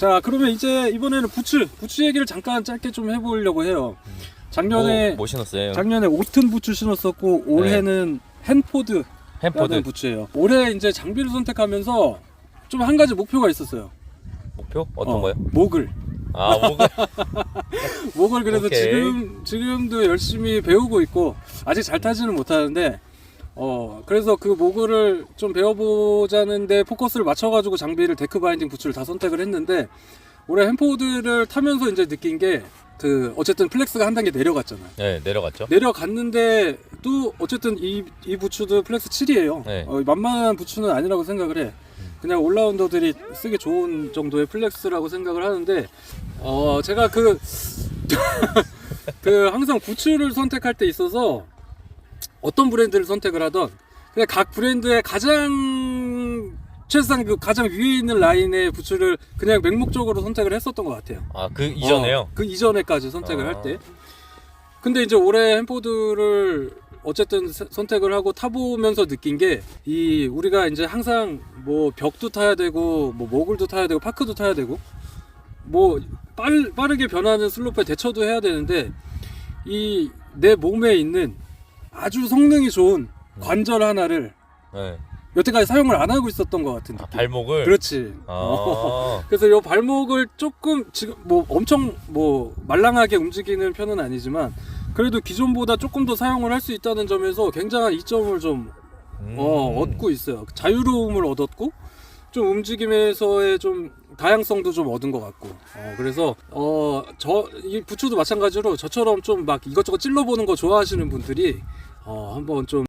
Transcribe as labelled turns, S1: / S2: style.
S1: 자 그러면 이제 이번에는 부츠 부츠 얘기를 잠깐 짧게 좀 해보려고 해요. 작년에
S2: 뭐, 뭐 신었어요?
S1: 작년에 오튼 부츠 신었었고 올해는 핸포드
S2: 햄포드
S1: 부츠예요. 올해 이제 장비를 선택하면서 좀 한 가지 목표가 있었어요.
S2: 목표 어떤
S1: 어,
S2: 거요?
S1: 목을
S2: 아 목을
S1: 목을 그래서
S2: 오케이.
S1: 지금 지금도 열심히 배우고 있고 아직 잘 타지는 못하는데 어 그래서 그 모글을 좀 배워보자는데 포커스를 맞춰가지고 장비를 데크 바인딩 부츠를 다 선택을 했는데 올해 햄포드를 타면서 이제 느낀 게 그 어쨌든 플렉스가 한 단계 내려갔잖아요.
S2: 네 내려갔죠.
S1: 내려갔는데 또 어쨌든 이, 이 부츠도 플렉스 7이에요.
S2: 네.
S1: 어, 만만한 부츠는 아니라고 생각을 해. 그냥 올라운더들이 쓰기 좋은 정도의 플렉스라고 생각을 하는데 어 제가 그 그 항상 부츠를 선택할 때 있어서 어떤 브랜드를 선택을 하던 그냥 각 브랜드의 가장 최소한 그 가장 위에 있는 라인의 부츠를 그냥 맹목적으로 선택을 했었던 것 같아요.
S2: 아 그 이전에요.
S1: 어, 그 이전에까지 선택을
S2: 아.
S1: 할 때. 근데 이제 올해 햄포드를 어쨌든 세- 선택을 하고 타보면서 느낀 게 이 우리가 이제 항상 뭐 벽도 타야 되고 뭐 모글도 타야 되고 파크도 타야 되고 뭐 빠르, 빠르게 변하는 슬로프에 대처도 해야 되는데 이 내 몸에 있는 아주 성능이 좋은 관절 하나를
S2: 네.
S1: 여태까지 사용을 안 하고 있었던 것 같은
S2: 아,
S1: 느낌.
S2: 발목을.
S1: 그렇지. 어.
S2: 아.
S1: 그래서 이 발목을 조금 지금 뭐 엄청 뭐 말랑하게 움직이는 편은 아니지만 그래도 기존보다 조금 더 사용을 할 수 있다는 점에서 굉장한 이점을 좀
S2: 음.
S1: 어, 얻고 있어요. 자유로움을 얻었고 좀 움직임에서의 좀 다양성도 좀 얻은 것 같고 어, 그래서 어 저 이 부츠도 마찬가지로 저처럼 좀 막 이것저것 찔러보는 거 좋아하시는 분들이 어, 한번 좀